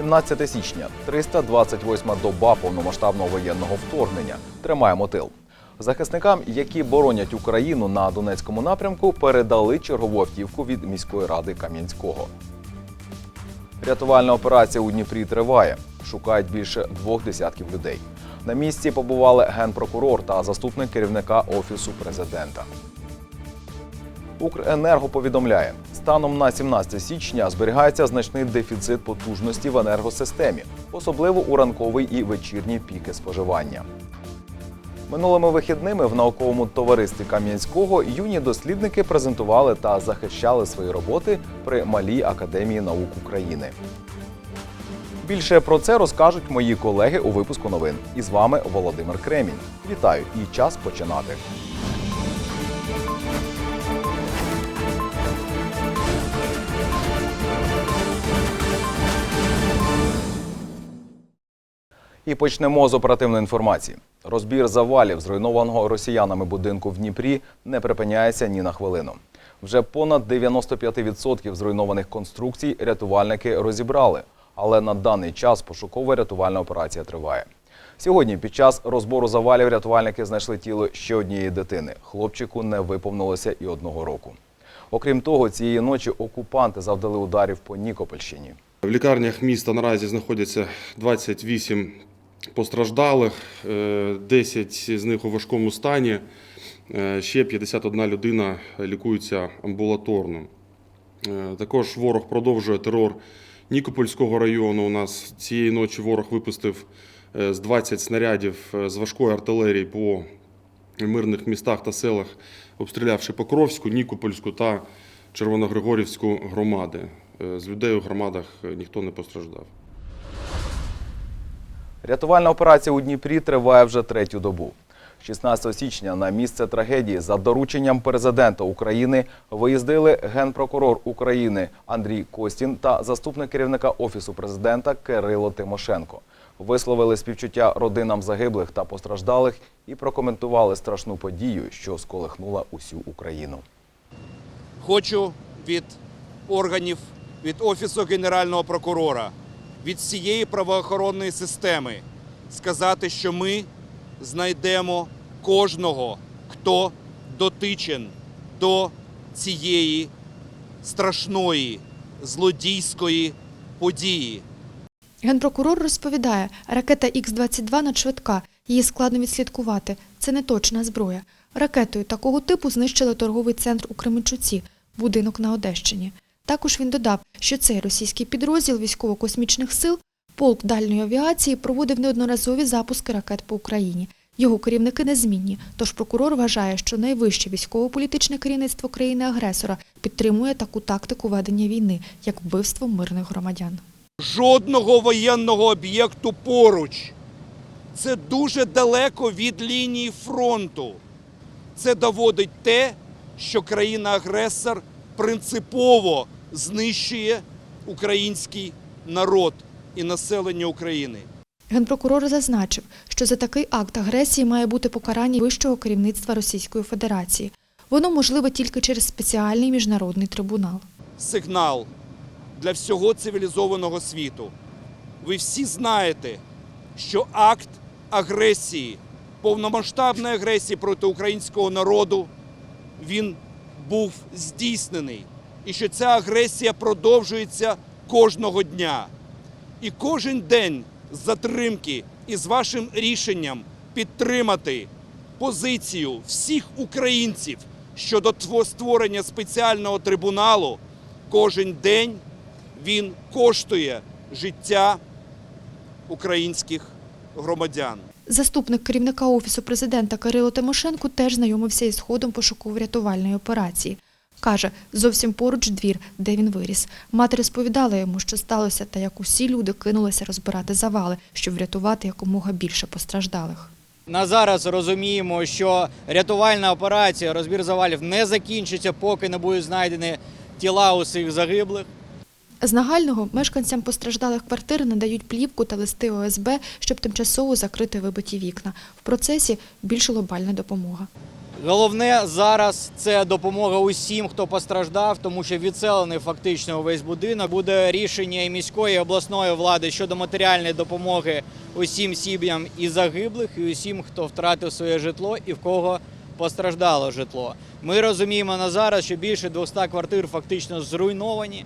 17 січня, 328 доба повномасштабного воєнного вторгнення. Тримаємо тил. Захисникам, які боронять Україну на Донецькому напрямку, передали чергову автівку від міської ради Кам'янського. Рятувальна операція у Дніпрі триває. Шукають більше двох десятків людей. На місці побували генпрокурор та заступник керівника офісу президента. Укренерго повідомляє, станом на 17 січня зберігається значний дефіцит потужності в енергосистемі, особливо у ранковий і вечірній піки споживання. Минулими вихідними в науковому товаристві Кам'янського юні дослідники презентували та захищали свої роботи при Малій академії наук України. Більше про це розкажуть мої колеги у випуску новин. І з вами Володимир Кремінь. Вітаю і час починати. І почнемо з оперативної інформації. Розбір завалів зруйнованого росіянами будинку в Дніпрі не припиняється ні на хвилину. Вже понад 95% зруйнованих конструкцій рятувальники розібрали, але на даний час пошукова рятувальна операція триває. Сьогодні під час розбору завалів рятувальники знайшли тіло ще однієї дитини. Хлопчику не виповнилося і одного року. Окрім того, цієї ночі окупанти завдали ударів по Нікопольщині. В лікарнях міста наразі знаходяться 28 постраждалих, е, 10 з них у важкому стані. Е, Ще 51 людина лікується амбулаторно. Е, Також ворог продовжує терор Нікопольського району. У нас цієї ночі ворог випустив е, з 20 снарядів е, з важкої артилерії по мирних містах та селах, обстрілявши Покровську, Нікопольську та Червоногригорівську громади. Е, З людей у громадах е, ніхто не постраждав. Рятувальна операція у Дніпрі триває вже третю добу. 16 січня на місце трагедії за дорученням президента України виїздили генпрокурор України Андрій Костін та заступник керівника офісу президента Кирило Тимошенко. Висловили співчуття родинам загиблих та постраждалих і прокоментували страшну подію, що сколихнула усю Україну. Хочу від органів, від Офісу Генерального прокурора, від всієї правоохоронної системи сказати, що ми знайдемо кожного, хто дотичен до цієї страшної злодійської події. Генпрокурор розповідає, ракета Х-22 надшвидка, її складно відслідкувати. Це не точна зброя. Ракетою такого типу знищили торговий центр у Кременчуці, будинок на Одещині. Також він додав, що цей російський підрозділ військово-космічних сил полк дальньої авіації проводив неодноразові запуски ракет по Україні. Його керівники незмінні, тож прокурор вважає, що найвище військово-політичне керівництво країни-агресора підтримує таку тактику ведення війни, як вбивство мирних громадян. Жодного воєнного об'єкту поруч. Це дуже далеко від лінії фронту. Це доводить те, що країна-агресор принципово знищує український народ і населення України. Генпрокурор зазначив, що за такий акт агресії має бути покарання вищого керівництва Російської Федерації. Воно можливе тільки через спеціальний міжнародний трибунал. Сигнал для всього цивілізованого світу. Ви всі знаєте, що акт агресії, повномасштабної агресії проти українського народу, він був здійснений. І що ця агресія продовжується кожного дня. І кожен день з затримки із вашим рішенням підтримати позицію всіх українців щодо тво- створення спеціального трибуналу, кожен день він коштує життя українських громадян. Заступник керівника Офісу президента Кирило Тимошенко теж знайомився із ходом пошуково-рятувальної операції. Каже, зовсім поруч двір, де він виріс. Мати розповідала йому, що сталося, та як усі люди кинулися розбирати завали, щоб врятувати якомога більше постраждалих. На зараз розуміємо, що рятувальна операція, розбір завалів не закінчиться, поки не будуть знайдені тіла усіх загиблих. З нагального мешканцям постраждалих квартир надають плівку та листи ОСБ, щоб тимчасово закрити вибиті вікна. В процесі більш глобальна допомога. Головне зараз це допомога усім, хто постраждав, тому що відселений фактично увесь будинок. Буде рішення і міської і обласної влади щодо матеріальної допомоги усім сім'ям і загиблих, і усім, хто втратив своє житло і в кого постраждало житло. Ми розуміємо на зараз, що більше 200 квартир фактично зруйновані.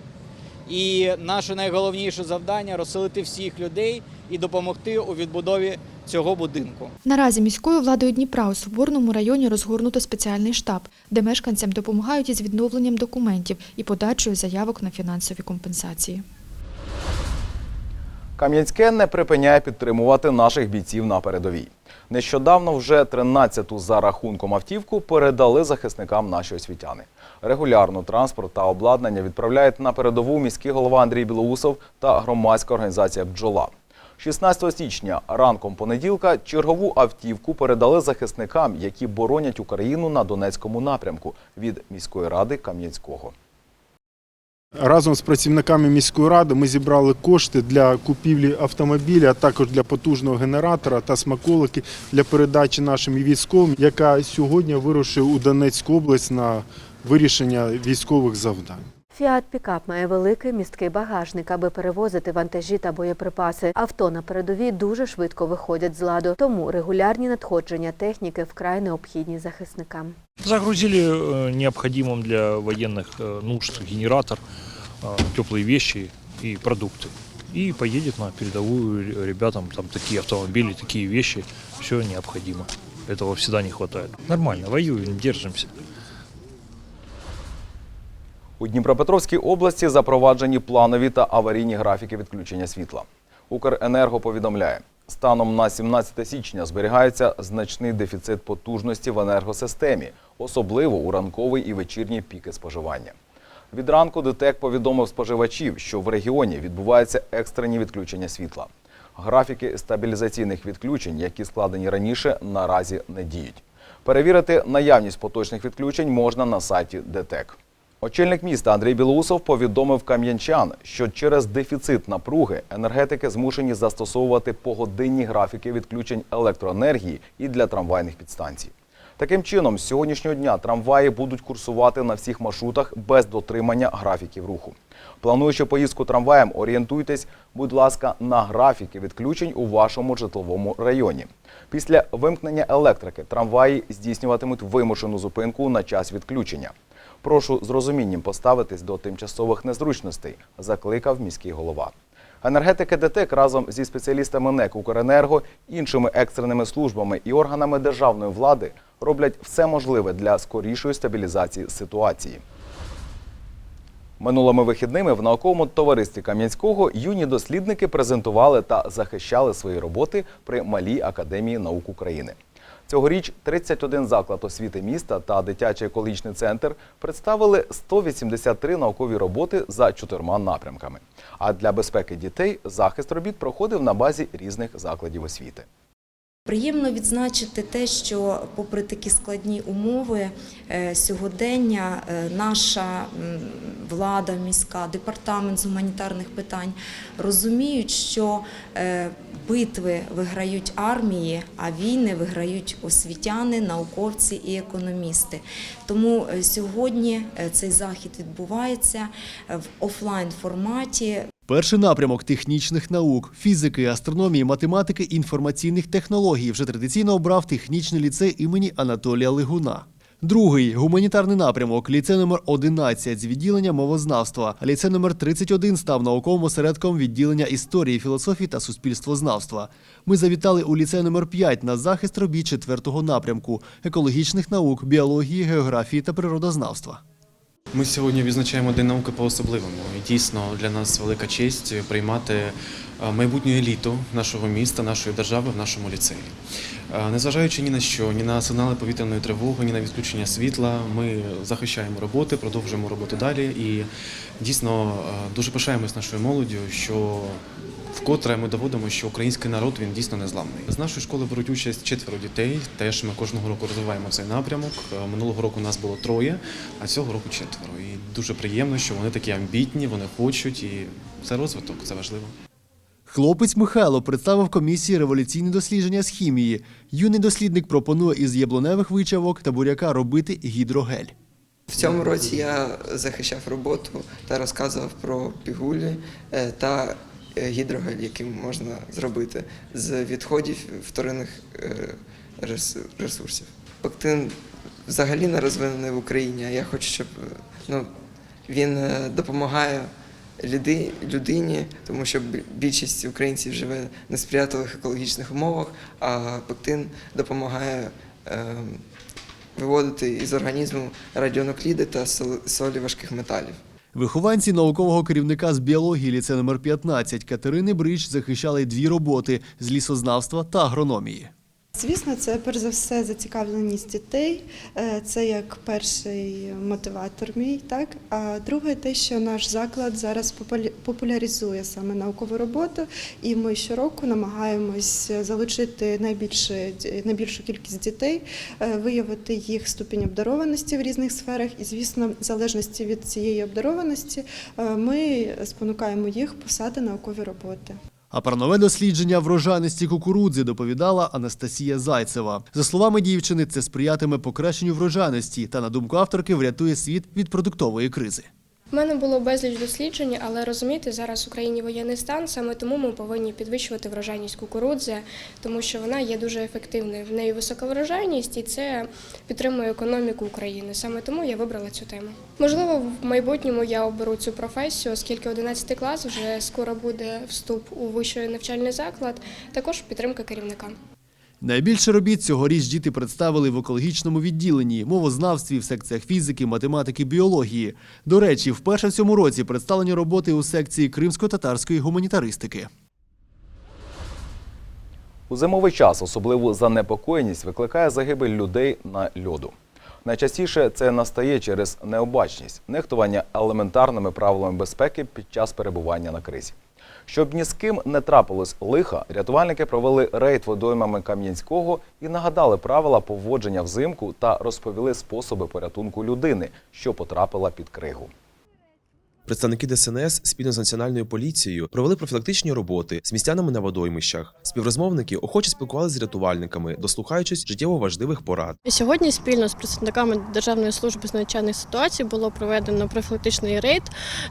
І наше найголовніше завдання розселити всіх людей і допомогти у відбудові цього будинку. Наразі міською владою Дніпра у Соборному районі розгорнуто спеціальний штаб, де мешканцям допомагають із відновленням документів і подачею заявок на фінансові компенсації. Кам'янське не припиняє підтримувати наших бійців на передовій. Нещодавно вже 13-ту за рахунком автівку передали захисникам наші освітяни. Регулярно транспорт та обладнання відправляють на передову міський голова Андрій Білоусов та громадська організація Бджола. 16 січня ранком понеділка чергову автівку передали захисникам, які боронять Україну на Донецькому напрямку від міської ради Кам'янського. Разом з працівниками міської ради ми зібрали кошти для купівлі автомобіля, а також для потужного генератора та смаколики для передачі нашим військовим, яка сьогодні вирушив у Донецьку область на вирішення військових завдань. Фіат Пікап має великий місткий багажник, аби перевозити вантажі та боєприпаси. Авто на передовій дуже швидко виходять з ладу, тому регулярні надходження техніки вкрай необхідні захисникам. Загрузили э, необходимым для военных э, нужд генератор, э, теплые вещи и продукты. И поедет на передовую ребятам там такие автомобили, такие вещи, все необходимо. Этого всегда не хватает. Нормально, воюем, держимся. У Дніпропетровській області запроваджені планові та аварійні графіки відключення світла. Укренерго повідомляє, станом на 17 січня зберігається значний дефіцит потужності в енергосистемі, особливо у ранковий і вечірній піки споживання. Від ранку ДТЕК повідомив споживачів, що в регіоні відбуваються екстрені відключення світла. Графіки стабілізаційних відключень, які складені раніше, наразі не діють. Перевірити наявність поточних відключень можна на сайті ДТЕК. Очільник міста Андрій Білоусов повідомив кам'янчан, що через дефіцит напруги енергетики змушені застосовувати погодинні графіки відключень електроенергії і для трамвайних підстанцій. Таким чином, з сьогоднішнього дня трамваї будуть курсувати на всіх маршрутах без дотримання графіків руху. Плануючи поїздку трамваєм, орієнтуйтесь, будь ласка, на графіки відключень у вашому житловому районі. Після вимкнення електрики трамваї здійснюватимуть вимушену зупинку на час відключення. Прошу з розумінням поставитись до тимчасових незручностей, закликав міський голова. Енергетики ДТЕК разом зі спеціалістами НЕК «Укренерго», іншими екстреними службами і органами державної влади роблять все можливе для скорішої стабілізації ситуації. Минулими вихідними в науковому товаристві Кам'янського юні дослідники презентували та захищали свої роботи при Малій академії наук України. Цьогоріч 31 заклад освіти міста та дитячий екологічний центр представили 183 наукові роботи за чотирма напрямками. А для безпеки дітей захист робіт проходив на базі різних закладів освіти. Приємно відзначити те, що, попри такі складні умови е, сьогодення, е, наша влада міська, департамент з гуманітарних питань розуміють, що е, битви виграють армії, а війни виграють освітяни, науковці і економісти. Тому сьогодні цей захід відбувається в офлайн форматі. Перший напрямок технічних наук, фізики, астрономії, математики, інформаційних технологій вже традиційно обрав технічний ліцей імені Анатолія Лигуна. Другий гуманітарний напрямок ліцей номер 11 з відділення мовознавства. А ліцей номер 31 став науковим осередком відділення історії, філософії та суспільствознавства. Ми завітали у ліцей номер 5 на захист робіт четвертого напрямку екологічних наук, біології, географії та природознавства. Ми сьогодні відзначаємо День науки по-особливому. І дійсно для нас велика честь приймати е, майбутню еліту нашого міста, нашої держави в нашому ліцеї. Е, Незважаючи ні на що, ні на сигнали повітряної тривоги, ні на відключення світла, ми захищаємо роботи, продовжуємо роботу далі. І дійсно е, дуже пишаємось нашою молоддю, що Вкотре ми доводимо, що український народ він дійсно незламний. З нашої школи беруть участь четверо дітей. Теж ми кожного року розвиваємо цей напрямок. Е, Минулого року нас було троє, а цього року четверо. І дуже приємно, що вони такі амбітні, вони хочуть, і це розвиток, це важливо. Хлопець Михайло представив комісії революційні дослідження з хімії. Юний дослідник пропонує із яблуневих вичавок та буряка робити гідрогель. В цьому році я захищав роботу та розказував про пігулі е, та гідрогель, який можна зробити з відходів вторинних е, ресурсів. Пектин взагалі не розвинений в Україні, а я хочу, щоб е, ну, він е, допомагає людині, тому що більшість українців живе в несприятливих екологічних умовах, а пектин допомагає. е, виводити із організму радіонукліди та солі важких металів. Вихованці наукового керівника з біології ліце номер 15 Катерини Брич захищали дві роботи з лісознавства та агрономії. Звісно, це перш за все зацікавленість дітей. Е, Це як перший мотиватор мій, так а друге, те, що наш заклад зараз популяризує саме наукову роботу, і ми щороку намагаємось залучити найбільше найбільшу кількість дітей, е, виявити їх ступінь обдарованості в різних сферах. І, звісно, в залежності від цієї обдарованості, е, ми спонукаємо їх писати наукові роботи. А про нове дослідження врожайності кукурудзи доповідала Анастасія Зайцева. За словами дівчини, це сприятиме покращенню врожайності та, на думку авторки, врятує світ від продуктової кризи. У мене було безліч досліджень, але розумієте, зараз в Україні воєнний стан, саме тому ми повинні підвищувати врожайність кукурудзи, тому що вона є дуже ефективною. В неї висока врожайність і це підтримує економіку України. Саме тому я вибрала цю тему. Можливо, в майбутньому я оберу цю професію, оскільки 11 клас вже скоро буде вступ у вищий навчальний заклад, також підтримка керівника. Найбільше робіт цьогоріч діти представили в екологічному відділенні, мовознавстві, в секціях фізики, математики, біології. До речі, вперше в цьому році представлені роботи у секції кримсько-татарської гуманітаристики. У зимовий час особливу занепокоєність викликає загибель людей на льоду. Найчастіше це настає через необачність, нехтування елементарними правилами безпеки під час перебування на кризі. Щоб ні з ким не трапилось лиха, рятувальники провели рейд водоймами Кам'янського і нагадали правила поводження взимку та розповіли способи порятунку людини, що потрапила під кригу. Представники ДСНС спільно з національною поліцією провели профілактичні роботи з містянами на водоймищах. Співрозмовники охоче спілкувалися з рятувальниками, дослухаючись життєво важливих порад. Сьогодні спільно з представниками Державної служби з надзвичайних ситуацій було проведено профілактичний рейд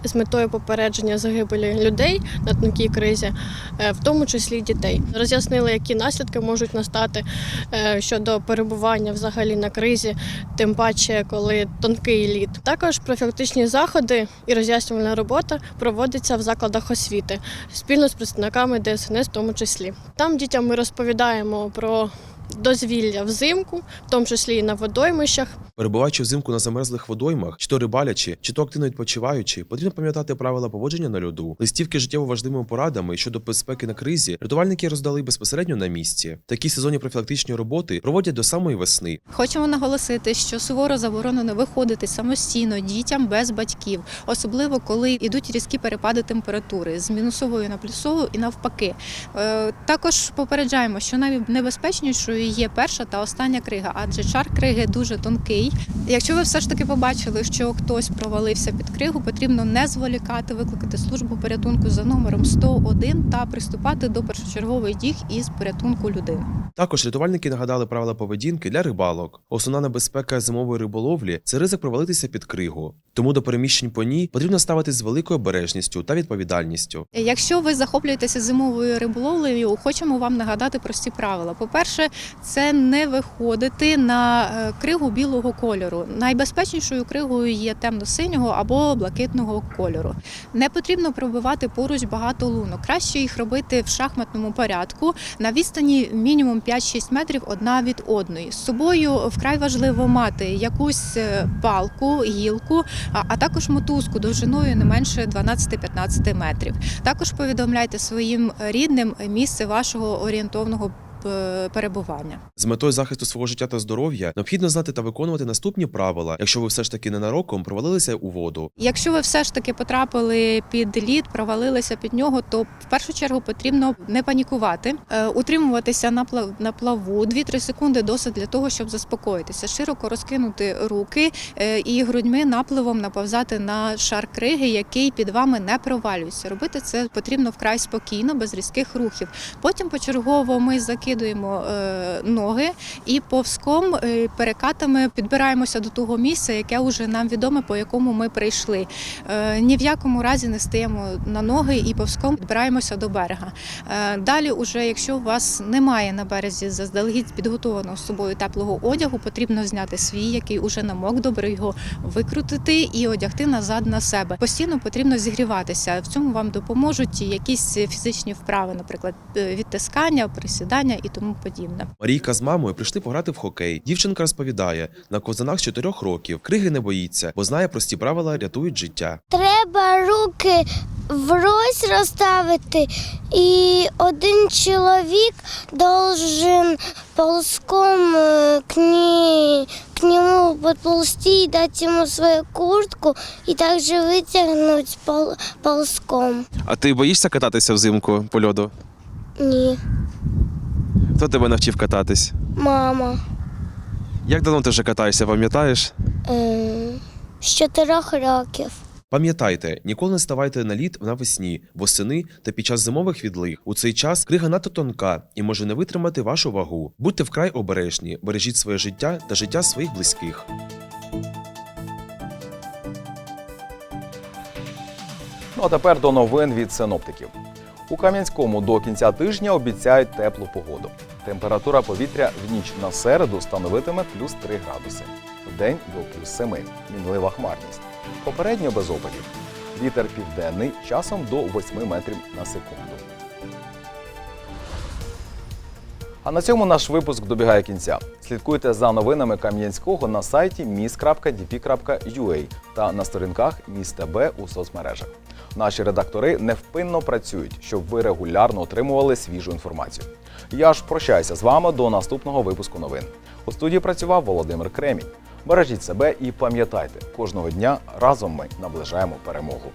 з метою попередження загибелі людей на тонкій кризі, е, в тому числі дітей. Роз'яснили, які наслідки можуть настати е, щодо перебування взагалі на кризі, тим паче, коли тонкий лід. Також профілактичні заходи і роз'яснювальна робота проводиться в закладах освіти спільно з представниками ДСНС, в тому числі. Там дітям ми розповідаємо про дозвілля взимку, в тому числі і на водоймищах. Перебуваючи взимку на замерзлих водоймах, чи то рибалячи, чи то активно відпочиваючи, потрібно пам'ятати правила поводження на льоду. Листівки життєво важливими порадами щодо безпеки на кризі рятувальники роздали безпосередньо на місці. Такі сезонні профілактичні роботи проводять до самої весни. Хочемо наголосити, що суворо заборонено виходити самостійно дітям без батьків, особливо коли йдуть різкі перепади температури з мінусової на плюсову і навпаки. Е, Також попереджаємо, що найнебезпечнішою є перша та остання крига, адже шар криги дуже тонкий. Якщо ви все ж таки побачили, що хтось провалився під кригу, потрібно не зволікати, викликати службу порятунку за номером 101 та приступати до першочергових дій із порятунку людини. Також рятувальники нагадали правила поведінки для рибалок. Основна небезпека зимової риболовлі це ризик провалитися під кригу. Тому до переміщень по ній потрібно ставитись з великою обережністю та відповідальністю. Якщо ви захоплюєтеся зимовою риболовлею, хочемо вам нагадати прості правила. По-перше, це не виходити на е, кригу білого кольору. Найбезпечнішою кригою є темно-синього або блакитного кольору. Не потрібно пробивати поруч багато лунок. Краще їх робити в шахматному порядку на відстані мінімум 5-6 метрів одна від одної. З собою вкрай важливо мати якусь е, палку, гілку, а також мотузку довжиною не менше 12-15 метрів. Також повідомляйте своїм рідним місце вашого орієнтовного перебування. З метою захисту свого життя та здоров'я необхідно знати та виконувати наступні правила, якщо ви все ж таки ненароком провалилися у воду. Якщо ви все ж таки потрапили під лід, провалилися під нього, то в першу чергу потрібно не панікувати, е, утримуватися на плав- на плаву 2-3 секунди досить для того, щоб заспокоїтися, широко розкинути руки е, і грудьми напливом наповзати на шар криги, який під вами не провалюється. Робити це потрібно вкрай спокійно, без різких рухів. Потім почергово ми закидуємо е, ноги і повзком е, перекатами підбираємося до того місця, яке вже нам відоме, по якому ми прийшли. Е, Ні в якому разі не стаємо на ноги і повзком підбираємося до берега. Далі, уже якщо у вас немає на березі заздалегідь підготованого з собою теплого одягу, потрібно зняти свій, який уже намок, добре його викрутити і одягти назад на себе. Постійно потрібно зігріватися. В цьому вам допоможуть якісь фізичні вправи, наприклад, відтискання, присідання і тому подібне. Марійка з мамою прийшли пограти в хокей. Дівчинка розповідає, на ковзанах з 4 років криги не боїться, бо знає прості правила рятують життя. Треба руки врозь розставити, і один чоловік должен ползком е, к, ней, к нему подползти и дать ему свою куртку и также вытянуть пол, ползком. А ти боїшся кататися взимку по льоду? Ні, Хто тебе навчив кататись? мама. Як давно ти вже катаєшся, пам'ятаєш? Е, з чотирьох років. Пам'ятайте, ніколи не ставайте на лід навесні, восени та під час зимових відлиг. У цей час крига надто тонка і може не витримати вашу вагу. Будьте вкрай обережні, бережіть своє життя та життя своїх близьких. Ну а тепер до новин від синоптиків. У Кам'янському до кінця тижня обіцяють теплу погоду. Температура повітря в ніч на середу становитиме плюс 3 градуси, в день до плюс 7, мінлива хмарність. Попередньо без опадів. Вітер південний часом до 8 метрів на секунду. А на цьому наш випуск добігає кінця. Слідкуйте за новинами Кам'янського на сайті mis.dp.ua та на сторінках Міст ТБ у соцмережах. Наші редактори невпинно працюють, щоб ви регулярно отримували свіжу інформацію. Я ж прощаюся з вами до наступного випуску новин. У студії працював Володимир Кремінь. Бережіть себе і пам'ятайте, кожного дня разом ми наближаємо перемогу.